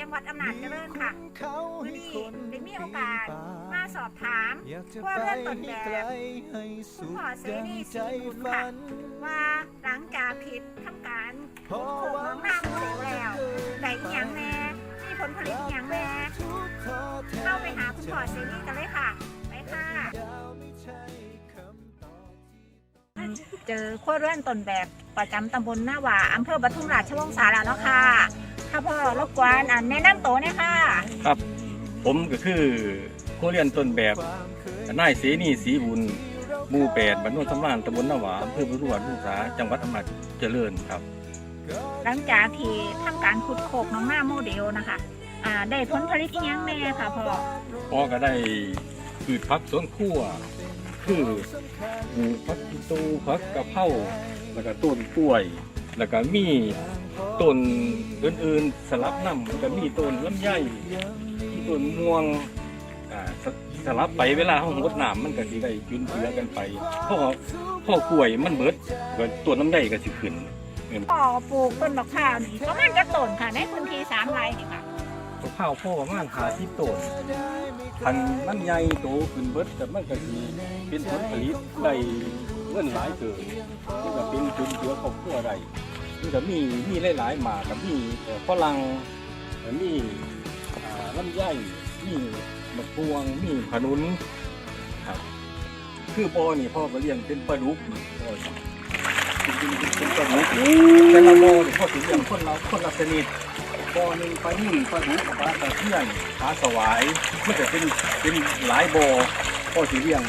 จังหวัดอำนาจเจริญค่ะวันนี้ได้มีโอกาสมาสอบถามว่าเรื่องต้นแบบคุณพ่อเสรีศรีบุญค่ะว่าหลังจากผิดทำการขุดโขงน้องน้ำเสร็จแล้วได้อิหยังแน่มีผลผลิตอิหยังแน่เข้าไปหาคุณพ่อเสรีกันเลยค่ะไปค่ะเจอขั้วเรื่อนต้นแบบประจำตำบลหน้าหว่าอำเภอปทุมราชวงศาแล้วเนาะค่ะถ้าพ่อรบ กวนอ่านแนะนำตัวเนี่ยค่ะครับ ผมก็คือผู้เรียนต้นแบบนายเสนีศรีบุญหมู่แปดบ้านโนนสำรานตำบลนาหวาอำเภอบุรีรัมย์ลูกสาจังหวัดอำนาจเจริญครับ หลังจากที่ทำการขุดโขกน้องหน้าโมเดลนะคะอ่าได้ผลผลิตอิหยังแน่ค่ะพ่อพ่อก็ได้พืชพักสวนครัว คือปลูกพักกิตูพักกะเพราแล้วก็ต้นกล้วย แล้วก็มีต้นอื่นๆสลับน้ำแล้วก็มีต้นลำไยมีต้นม่วงอ่าสสลับไปเวลาห้องรดน้ำมันก็สิได้จุนเจือกันไปพ่อพ่อกล้วยมันเบิดก็ต้นน้ำไยก็สิขึ้นพ่อปลูกต้นมะพร้าวนี่ประมาณจะต้นค่ะในพื้นที่สามไร่นี่ค่ะมะพร้าวพ่อประมาณหาที่ต้นพันธุ์มันใหญ่โตขึ้นเบิดแต่มันก็สิเป็นผลผลิตได้เงินหลายเกิน เป็นจุนเจืออบครัวได้มันก็มีมีหลายๆหมากกับมีฝรั่งมีอ่าลำไยมีมะพร้าวมีขนุนครับคือพ่อนี่พ่อก็เลี้ยงเป็นปลาดุกพ่อเป็นเป็นเป็นปลาดุกแต่ละโมนี่พ่อสิเลี้ยงคนเราคนละชนิดบ่อหนึ่งปลานิ่มปลาดุกปลาตะเพียนปลาสวายมันจะเป็นเป็นหลายโบพ่อสีเลี้ยง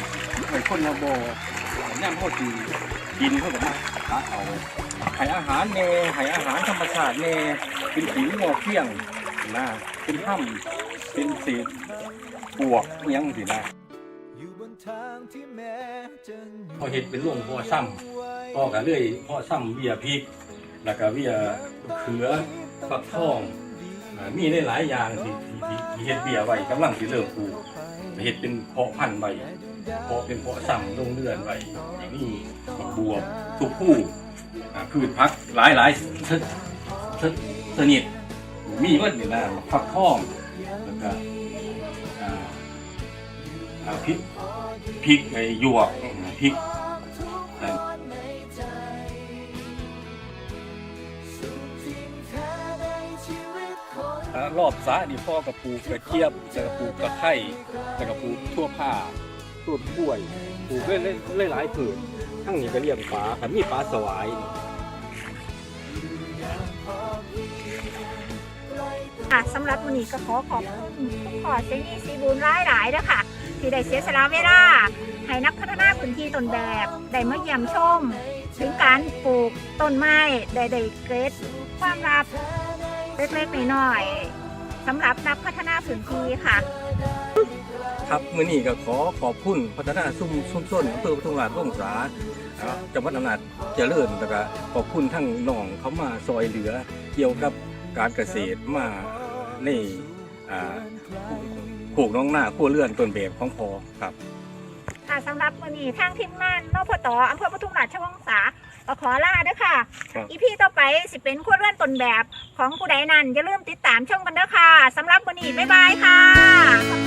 ไอ้คนละโบ่อย่ามพ่อสีกินเขาก็มาหาเอาให้อาหารแน่ให้อาหารธรรมชาติแน่เป็นผิวงัวเพียงนะเป็นถ้ำเป็นเศษปวกอิหยังสินะพอเห็ดเป็นร่วงพ่อซ้ำพ่อก็เลยพ่อซ้ำเบียพริก แล้วก็เบียเขือฟักทองอ่ามีหลายๆอย่างที่ที่ที่ที่เฮ็ดเบียไว้กำลังสิเริ่มปลูก เห็ดเป็นเพาะพันธุ์ไว้เพาะเป็นเพาะสั่งลงเรือนไว้อย่างนี้บักบัวทุกผู้อ่พืชพักหลายหลายๆชนิดชนิดชนิดมีหมดนี่นะฟักทองแล้วก็พริกพริกไอหยวกพริก รอบสระนี่พ่อกับปลูกกระเทียมแล้วก็ปลูกกระไข่แล้วก็ปลูกทั่วผ้าต้นกล้วยปลูกเล่นๆหลายๆผืนทั้งนี้ก็เลี้ยงปลาคันมีปลาสวายค่ะสำหรับวันนี้ก็ขอขอบคุณคุณพ่อเซนี่ซีบูนหลายหลายๆนะคะที่ได้เสียสละเวลาให้นักพัฒนาพื้นที่ต้นแบบ ได้มาเยี่ยมชม ถึงการปลูกต้นไม้ได้ได้เกรดความลับ เล็กๆน้อยๆสำหรับนักพัฒนาพื้นที่ค่ะ ครับมื้อนี้ก็ขอขอบคุณพัฒนาซุ้มซุ้มส้นอำเภอปทุมราชวงศาอ่าจังหวัดอำนาจเจริญแล้วก็ขอบคุณทั้งน้องเขามาซอยเหลือเกี่ยวกับการเกษตรมาในปลูกน้องหน้าครัวเรือนต้นแบบของพอครับ ค่ะสำหรับวันนี้ทางทีมงานนพตอำเภอปทุมราชวงศา ก็ขอลาเด้อค่ะ ครับ อีพีต่อไปสิเป็นครัวเรือนต้นแบบของผู้ใดนั้นอย่าลืมติดตามชมกันเด้อค่ะสำหรับวันนี้บ๊ายบายค่ะขอบ